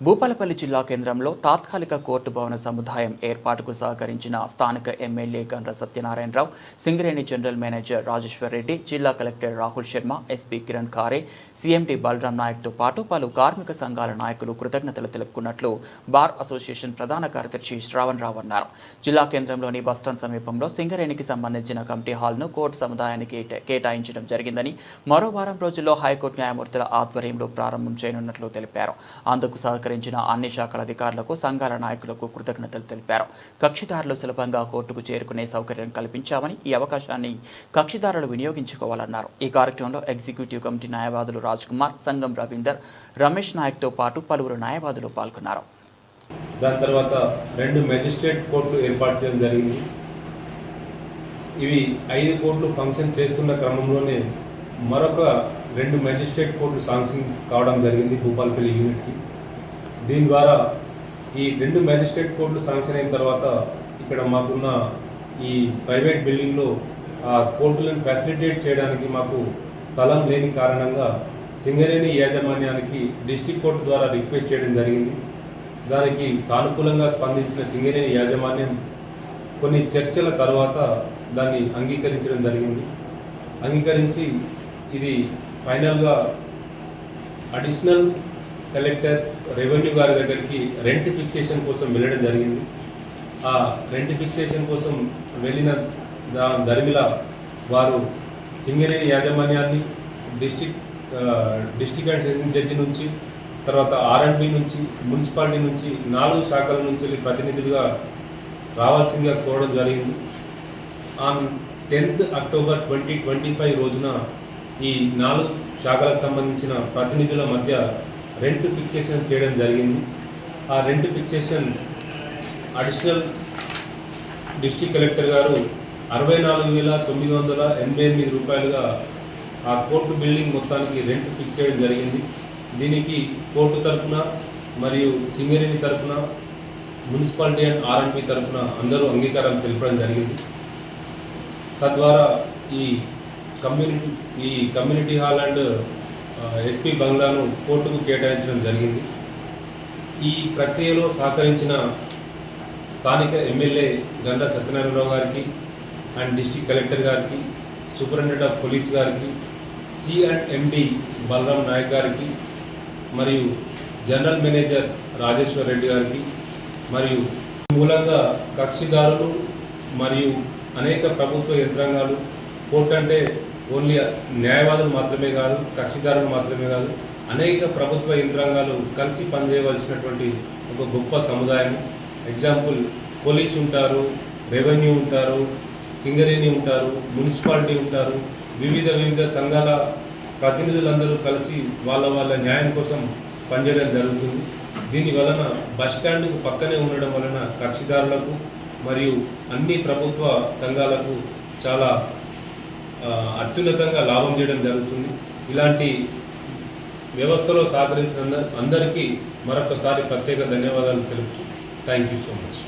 భూపాలపల్లి జిల్లా కేంద్రంలో తాత్కాలిక కోర్టు భవన సముదాయం ఏర్పాటుకు సహకరించిన స్థానిక MLA Gandra Satyanarayanarao Singareni general manager Rajeshwar Reddy జిల్లా collector Rahul Sharma SP Kiran Khare CMD Balram నాయక్తో పాటు పలు కార్మిక సంఘాల నాయకులు కృతజ్ఞతలు తెలుపుకున్నట్లు బార్ అసోసియేషన్ ప్రధాన కార్యదర్శి శ్రావణ్ రావు అన్నారు. జిల్లా కేంద్రంలోని బస్టాండ్ సమీపంలో సింగరేణికి సంబంధించిన కమిటీ హాల్ను కోర్టు సముదాయానికి కేటాయించడం జరిగిందని మరో వారం రోజుల్లో హైకోర్టు న్యాయమూర్తుల ఆధ్వర్యంలో ప్రారంభం చేయనున్నట్లు తెలిపారు. అందుకు సహకరించిన అన్ని శాఖల అధికారులకు సంఘాల నాయకులకు కృతజ్ఞతలు తెలిపారు. కక్షిదారులు సులభంగా కోర్టుకు చేరుకునే సౌకర్యం కల్పించామని ఈ అవకాశాన్ని కక్షిదారులు వినియోగించుకోవాలన్నారు. ఈ కార్యక్రమంలో ఎగ్జిక్యూటివ్ కమిటీ న్యాయవాదులు రాజ్ కుమార్ సంగం రవీందర్ రమేష్ నాయక్తో పాటు పలువురు న్యాయవాదులు పాల్గొన్నారు. దాని తర్వాత రెండు మెజిస్ట్రేట్ కోర్టులు ఏర్పాటు చేయడం జరిగింది. ఇవి ఐదు కోర్టులు ఫంక్షన్ చేస్తున్న క్రమంలోనే మరొక రెండు మెజిస్ట్రేట్ కోర్టులు శాంక్షన్ కావడం జరిగింది భూపాలపల్లి యూనిట్కి. దీని ద్వారా ఈ రెండు మ్యాజిస్ట్రేట్ కోర్టులు శాంక్షన్ అయిన తర్వాత ఇక్కడ మాకున్న ఈ ప్రైవేట్ బిల్డింగ్లో ఆ కోర్టులను ఫెసిలిటేట్ చేయడానికి మాకు స్థలం లేని కారణంగా సింగరేణి యాజమాన్యానికి డిస్టిక్ కోర్టు ద్వారా రిక్వెస్ట్ చేయడం జరిగింది. దానికి సానుకూలంగా స్పందించిన సింగరేణి యాజమాన్యం కొన్ని చర్చల తర్వాత దాన్ని అంగీకరించడం జరిగింది. అంగీకరించి ఇది ఫైనల్గా అడిషనల్ కలెక్టర్ రెవెన్యూ గారి దగ్గరికి రెంట్ ఫిక్సేషన్ కోసం వెళ్ళడం జరిగింది. ఆ రెంట్ ఫిక్సేషన్ కోసం వెళ్ళిన దా దరిమిల వారు సింగరేణి యాజమాన్యాన్ని district district and session judge నుంచి తర్వాత ఆర్ఎండ్బి నుంచి మున్సిపాలిటీ నుంచి నాలుగు శాఖల నుంచి వెళ్ళి ప్రతినిధులుగా రావాల్సిందిగా కోరడం జరిగింది. On tenth October twenty twenty five రోజున ఈ నాలుగు శాఖలకు సంబంధించిన ప్రతినిధుల మధ్య రెంట్ ఫిక్సేషన్ చేయడం జరిగింది. ఆ rent fixation additional district collector గారు అరవై నాలుగు వేల తొమ్మిది వందల ఎనభై ఎనిమిది రూపాయలుగా ఆ కోర్టు బిల్డింగ్ మొత్తానికి రెంట్ ఫిక్స్ చేయడం జరిగింది. దీనికి కోర్టు తరపున మరియు సింగరేణి తరపున మున్సిపాలిటీ అండ్ ఆర్ఎండ్బి తరపున అందరూ అంగీకారం తెలపడం జరిగింది. తద్వారా ఈ కమ్యూనిటీ ఈ కమ్యూనిటీ హాల్ అండ్ ఎస్పీ బంగ్లాను కోర్టుకు కేటాయించడం జరిగింది. ఈ ప్రక్రియలో సహకరించిన స్థానిక ఎమ్మెల్యే గంధ సత్యనారాయణరావు గారికి అండ్ డిస్టిక్ కలెక్టర్ గారికి సూపరింటెండెంట్ ఆఫ్ పోలీస్ గారికి C and MD Balram Naik గారికి మరియు జనరల్ మేనేజర్ రాజేశ్వర్ రెడ్డి గారికి మరియు మూలంగా కక్షిదారులు మరియు అనేక ప్రభుత్వ యంత్రాంగాలు కోర్టు అంటే ఓన్లీ న్యాయవాదులు మాత్రమే కాదు కక్షిదారులు మాత్రమే కాదు అనేక ప్రభుత్వ యంత్రాంగాలు కలిసి పనిచేయవలసినటువంటి ఒక గొప్ప సముదాయం. ఎగ్జాంపుల్ పోలీస్ ఉంటారు రెవెన్యూ ఉంటారు సింగరేణి ఉంటారు మున్సిపాలిటీ ఉంటారు. వివిధ వివిధ సంఘాల ప్రతినిధులందరూ కలిసి వాళ్ళ వాళ్ళ న్యాయం కోసం పనిచేయడం జరుగుతుంది. దీని వలన బస్ స్టాండ్కు పక్కనే ఉండడం వలన కక్షిదారులకు మరియు అన్ని ప్రభుత్వ సంఘాలకు చాలా అత్యున్నతంగా లాభం చేయడం జరుగుతుంది. ఇలాంటి వ్యవస్థలో సహకరించిన అందరికీ మరొకసారి ప్రత్యేక ధన్యవాదాలు తెలుపుతూ థ్యాంక్ యూ సో మచ్.